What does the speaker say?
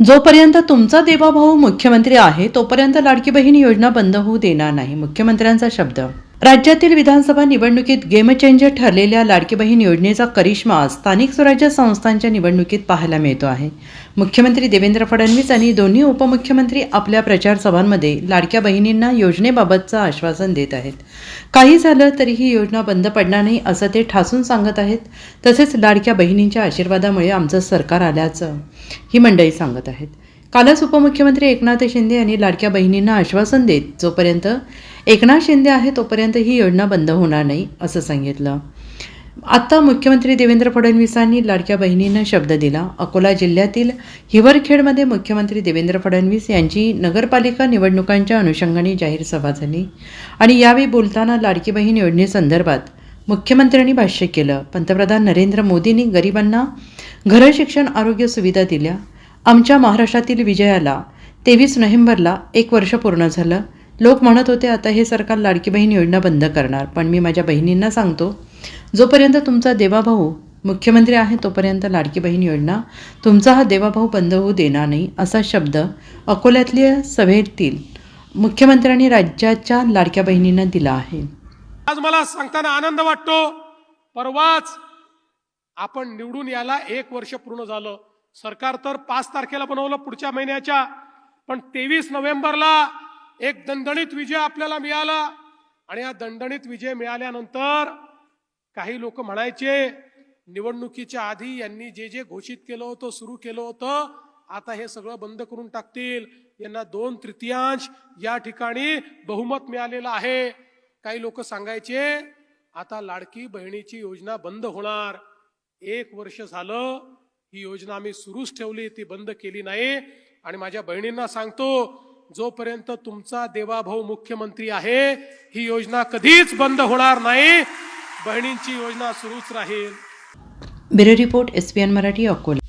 जोपर्यंत तुमचा देवाभाऊ मुख्यमंत्री आहे तोपर्यंत लाडकी बहीण योजना बंद होऊ देणार नाही मुख्यमंत्र्यांचा शब्द. राज्यातील विधानसभा निवडणुकीत गेमचेंजर ठरलेल्या लाडकी बहीण योजनेचा करिश्मा स्थानिक स्वराज्य संस्थांच्या निवडणुकीत पाहायला मिळतो आहे. मुख्यमंत्री देवेंद्र फडणवीस आणि दोन्ही उपमुख्यमंत्री आपल्या प्रचार सभांमध्ये लाडक्या बहिणींना योजनेबाबतचं आश्वासन देत आहेत. काही झालं तरी ही योजना बंद पडणार नाही असं ते ठासून सांगत आहेत. तसेच लाडक्या बहिणींच्या आशीर्वादामुळे आमचं सरकार आल्याचं ही मंडळी सांगत आहेत. कालच उपमुख्यमंत्री एकनाथ शिंदे यांनी लाडक्या बहिणींना आश्वासन देत जोपर्यंत एकनाथ शिंदे आहे तोपर्यंत ही योजना बंद होणार नाही असं सांगितलं. आत्ता मुख्यमंत्री देवेंद्र फडणवीसांनी लाडक्या बहिणींना शब्द दिला. अकोला जिल्ह्यातील हिवरखेडमध्ये मुख्यमंत्री देवेंद्र फडणवीस यांची नगरपालिका निवडणुकांच्या अनुषंगाने जाहीर सभा झाली आणि यावेळी बोलताना लाडकी बहीण योजनेसंदर्भात मुख्यमंत्र्यांनी भाष्य केलं. पंतप्रधान नरेंद्र मोदींनी गरिबांना घरशिक्षण आरोग्य सुविधा दिल्या. आमच्या महाराष्ट्रातील विजयाला तेवीस नोव्हेंबरला एक वर्ष पूर्ण झालं. लोक म्हणत होते आता हे सरकार लाडकी बहीण योजना बंद करणार. पण मी माझ्या बहिणींना सांगतो जोपर्यंत तुमचा देवाभाऊ मुख्यमंत्री आहे तोपर्यंत लाडकी बहीण योजना तुमचा हा देवाभाऊ बंद होऊ देणार नाही असा शब्द अकोल्यातल्या सभेतील मुख्यमंत्र्यांनी राज्याच्या लाडक्या बहिणींना दिला आहे. आज मला सांगताना आनंद वाटतो. परवाच आपण निवडून याला एक वर्ष पूर्ण झालं. सरकार तर पाच तारखेला बनवलं पुढच्या महिन्याच्या पण तेवीस नोव्हेंबरला एक दणदणीत विजय आपल्याला मिळाला आणि या दणदणीत विजय मिळाल्यानंतर काही लोक म्हणायचे निवडणुकीच्या आधी यांनी जे जे घोषित केलं होतं सुरू केलं होतं आता हे सगळं बंद करून टाकतील. यांना दोन तृतीयांश या ठिकाणी बहुमत मिळालेलं आहे. काही लोक सांगायचे आता लाडकी बहिणीची योजना बंद होणार. एक वर्ष झालं ही योजना आम्ही सुरूच ठेवली ती बंद केली नाही. आणि माझ्या बहिणींना सांगतो जोपर्यंत तुमचा देवाभाऊ मुख्यमंत्री आहे ही योजना कधीच बंद होणार नाही. बहिणींची योजना सुरूच राहील. Bureau report S P N Marathi Akola.